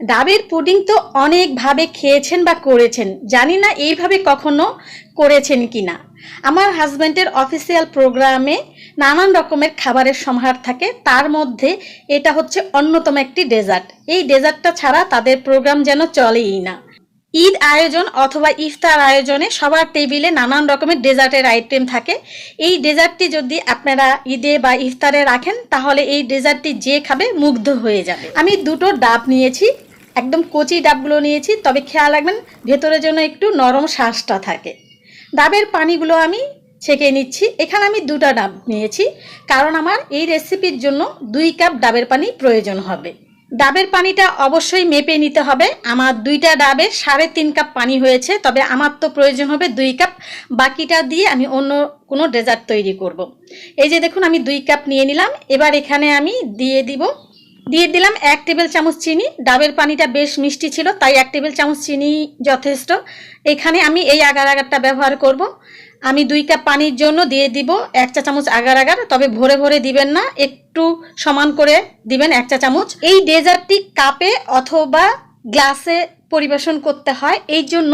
ডাবের পুডিং তো অনেকভাবে খেয়েছেন বা করেছেন। জানি না এইভাবে কখনো করেছেন কি না আমার হাজব্যান্ডের অফিসিয়াল প্রোগ্রামে নানান রকমের খাবারের সমাহার থাকে। তার মধ্যে এটা হচ্ছে অন্যতম একটি ডেজার্ট। এই ডেজার্টটা ছাড়া তাদের প্রোগ্রাম যেন চলেই না। ঈদ আয়োজন অথবা ইফতার আয়োজনে সবার টেবিলে নানান রকমের ডেজার্টের আইটেম থাকে। এই ডেজার্টটি যদি আপনারা ঈদে বা ইফতারে রাখেন, তাহলে এই ডেজার্টটি যে খাবে মুগ্ধ হয়ে যাবে। আমি দুটো ডাব নিয়েছি। একদম কচি ডাবগুলো নিয়েছি, তবে খেয়াল রাখবেন ভেতরে যেন একটু নরম শ্বাসটা থাকে। ডাবের পানিগুলো আমি ছেঁকে নিচ্ছি। এখানে আমি দুটো ডাব নিয়েছি, কারণ আমার এই রেসিপির জন্য দুই কাপ ডাবের পানি প্রয়োজন হবে। ডাবের পানিটা অবশ্যই মেপে নিতে হবে। আমার দুইটা ডাবে সাড়ে তিন কাপ পানি হয়েছে, তবে আমার তো প্রয়োজন হবে দুই কাপ। বাকিটা দিয়ে আমি অন্য কোনো ডেজার্ট তৈরি করব। এই যে দেখুন, আমি দুই কাপ নিয়ে নিলাম। এবার এখানে আমি দিয়ে দিব দিয়ে দিলাম এক টেবিল চামচ চিনি। ডাবের পানিটা বেশ মিষ্টি ছিল, তাই এক টেবিল চামচ চিনি যথেষ্ট। এখানে আমি এই আগার আগারটা ব্যবহার করব। আমি দুই কাপ পানির জন্য দিয়ে দিব এক চা চামচ আগার আগার, তবে ভরে ভরে দিবেন না, একটু সমান করে দিবেন এক চা চামচ। এই ডেজার্টটি কাপে অথবা গ্লাসে পরিবেশন করতে হয়, এই জন্য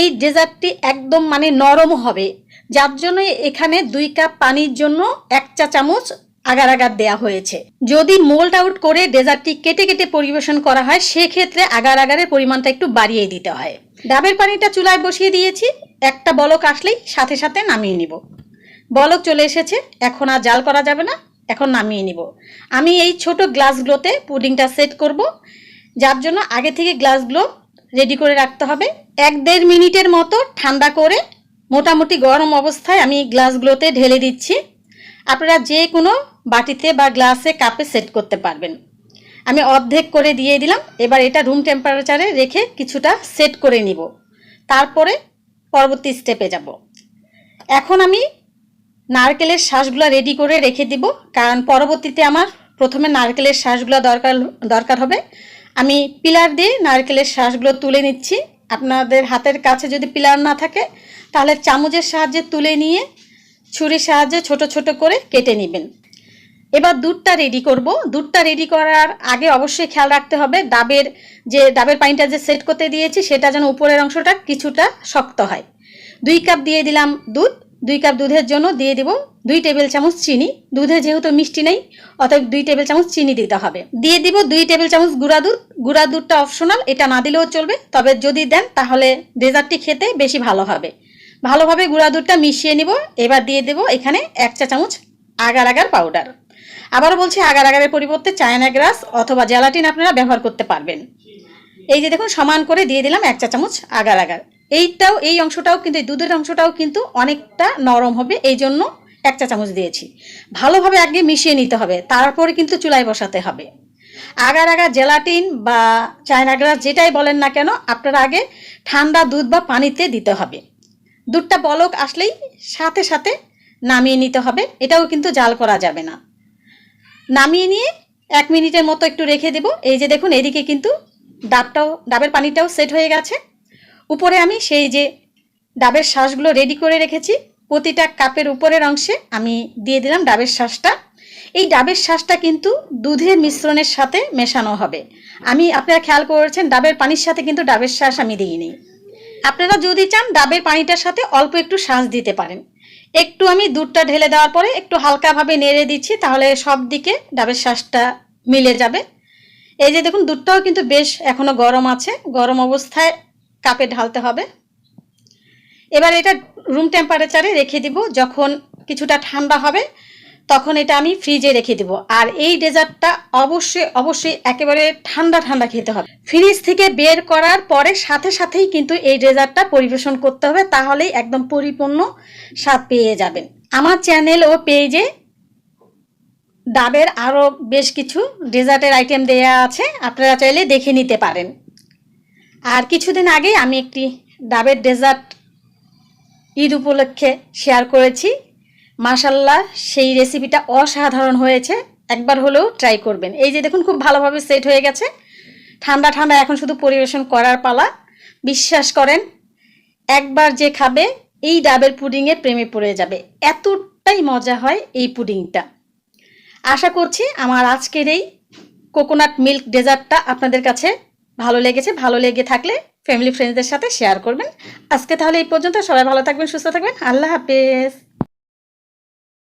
এই ডেজার্টটি একদম মানে নরম হবে। যার জন্য এখানে দুই কাপ পানির জন্য এক চা চামচ আগার আগার দেয়া হয়েছে। যদি মোল্ড আউট করে ডেজার্টটি কেটে কেটে পরিবেশন করা হয়, সেক্ষেত্রে আগার আগারের পরিমাণটা একটু বাড়িয়ে দিতে হয়। ডাবের পানিটা চুলায় বসিয়ে দিয়েছি। একটা বলক আসলেই সাথে সাথে নামিয়ে নিব। বলক চলে এসেছে, এখন আর জাল করা যাবে না, এখন নামিয়ে নিব। আমি এই ছোট গ্লাসগুলোতে পুডিংটা সেট করব, যার জন্য আগে থেকে গ্লাসগুলো রেডি করে রাখতে হবে। এক দেড় মিনিটের মতো ঠান্ডা করে মোটামুটি গরম অবস্থায় আমি গ্লাসগুলোতে ঢেলে দিচ্ছি। আপনারা যে কোনো বাটিতে বা গ্লাসে কাপে সেট করতে পারবেন। আমি অর্ধেক করে দিয়ে দিলাম, এবার এটা রুম টেম্পারেচারে রেখে কিছুটা সেট করে নিব। তারপরে পরবর্তী স্টেপে যাব। এখন আমি নারকেলের শ্বাসগুলো রেডি করে রেখে দিব, কারণ পরবর্তীতে আমার প্রথমে নারকেলের শ্বাসগুলো দরকার দরকার হবে। আমি পিলার দিয়ে নারকেলের শ্বাসগুলো তুলে নিচ্ছি। আপনাদের হাতের কাছে যদি পিলার না থাকে, তাহলে চামচের সাহায্যে তুলে নিয়ে ছুরির সাহায্যে ছোট ছোট করে কেটে নেবেন। এবার দুধটা রেডি করব। দুধটা রেডি করার আগে অবশ্যই খেয়াল রাখতে হবে, ডাবের যে, ডাবের পানিটা যে সেট করতে দিয়েছি, সেটা যেন উপরের অংশটা কিছুটা শক্ত হয়। দুই কাপ দিয়ে দিলাম দুধ, দুই কাপ দুধের জন্য দিয়ে দিব দুই টেবিল চামচ চিনি। দুধে যেহেতু মিষ্টি নেই, অতএব দুই টেবিল চামচ চিনি দিতে হবে। দিয়ে দিব দুই টেবিল চামচ গুঁড়া দুধ। গুঁড়া দুধটা অপশনাল এটা না দিলেও চলবে, তবে যদি দেন তাহলে ডেজার্টটি খেতে বেশি ভালো হবে। ভালোভাবে গুঁড়া দুধটা মিশিয়ে নিব। এবার দিয়ে দেব এখানে এক চা চামচ আগার আগার পাউডার আবারও বলছি, আগার আগারের পরিবর্তে চায়না গ্রাস অথবা জ্যালাটিন আপনারা ব্যবহার করতে পারবেন। এই যে দেখুন, সমান করে দিয়ে দিলাম এক চা চামচ আগার আগার। এইটাও, এই অংশটাও কিন্তু, এই দুধের অংশটাও কিন্তু অনেকটা নরম হবে, এই জন্য এক চা চামচ দিয়েছি। ভালোভাবে আগে মিশিয়ে নিতে হবে, তারপরে কিন্তু চুলায় বসাতে হবে। আগার আগার জেলাটিন বা চায়না গ্রাস যেটাই বলেন না কেন, আপনারা আগে ঠান্ডা দুধ বা পানিতে দিতে হবে। দুধটা বলক আসলেই সাথে সাথে নামিয়ে নিতে হবে, এটাও কিন্তু জাল করা যাবে না। নামিয়ে নিয়ে এক মিনিটের মতো একটু রেখে দেব। এই যে দেখুন, এদিকে কিন্তু ডাবটাও, ডাবের পানিটাও সেট হয়ে গেছে। উপরে আমি সেই যে ডাবের শ্বাসগুলো রেডি করে রেখেছি, প্রতিটা কাপের উপরের অংশে আমি দিয়ে দিলাম ডাবের শ্বাসটা। এই ডাবের শ্বাসটা কিন্তু দুধের মিশ্রণের সাথে মেশানো হবে। আমি, আপনারা খেয়াল করেছেন, ডাবের পানির সাথে কিন্তু ডাবের শ্বাস আমি দিইনি। আপনারা যদি চান, ডাবের পানিটার সাথে অল্প একটু শ্বাস দিতে পারেন। একটু আমি দুধটা ঢেলে দেওয়ার পরে একটু হালকাভাবে নেড়ে দিচ্ছি, তাহলে সব দিকে ডাবের শ্বাসটা মিলে যাবে। এই যে দেখুন, দুধটাও কিন্তু বেশ এখনও গরম আছে, গরম অবস্থায় কাপে ঢালতে হবে। এবার এটা রুম টেম্পারেচারে রেখে দিব, যখন কিছুটা ঠান্ডা হবে তখন এটা আমি ফ্রিজে রেখে দিব। আর এই ডেজার্টটা অবশ্যই অবশ্যই একেবারে ঠান্ডা ঠান্ডা খেতে হবে। ফ্রিজ থেকে বের করার পরে সাথে, সাথেই কিন্তু এই ডেজার্টটা পরিবেশন করতে হবে, তাহলেই একদম পরিপূর্ণ স্বাদ পেয়ে যাবেন। আমার চ্যানেল ও পেজে ডাবের আরও বেশ কিছু ডেজার্টের আইটেম দেয়া আছে, আপনারা চাইলে দেখে নিতে পারেন। আর কিছুদিন আগে আমি একটি ডাবের ডেজার্ট ঈদ উপলক্ষে শেয়ার করেছি। মাশাল্লাহ, সেই রেসিপিটা অসাধারণ হয়েছে। একবার হলেও ট্রাই করবেন। এই যে দেখুন, খুব ভালোভাবে সেট হয়ে গেছে। ঠান্ডা ঠান্ডা, এখন শুধু পরিবেশন করার পালা। বিশ্বাস করেন, একবার যে খাবে, এই ডাবের পুডিংয়ে প্রেমে পড়ে যাবে। এতটাই মজা হয় এই পুডিংটা। আশা করছি আমার আজকের এই কোকোনাট মিল্ক ডেজার্টটা আপনাদের কাছে ভালো লেগেছে। ভালো লেগে থাকলে ফ্যামিলি ফ্রেন্ডসদের সাথে শেয়ার করবেন। আজকে তাহলে এই পর্যন্ত। সবাই ভালো থাকবেন, সুস্থ থাকবেন। আল্লাহ হাফেজ।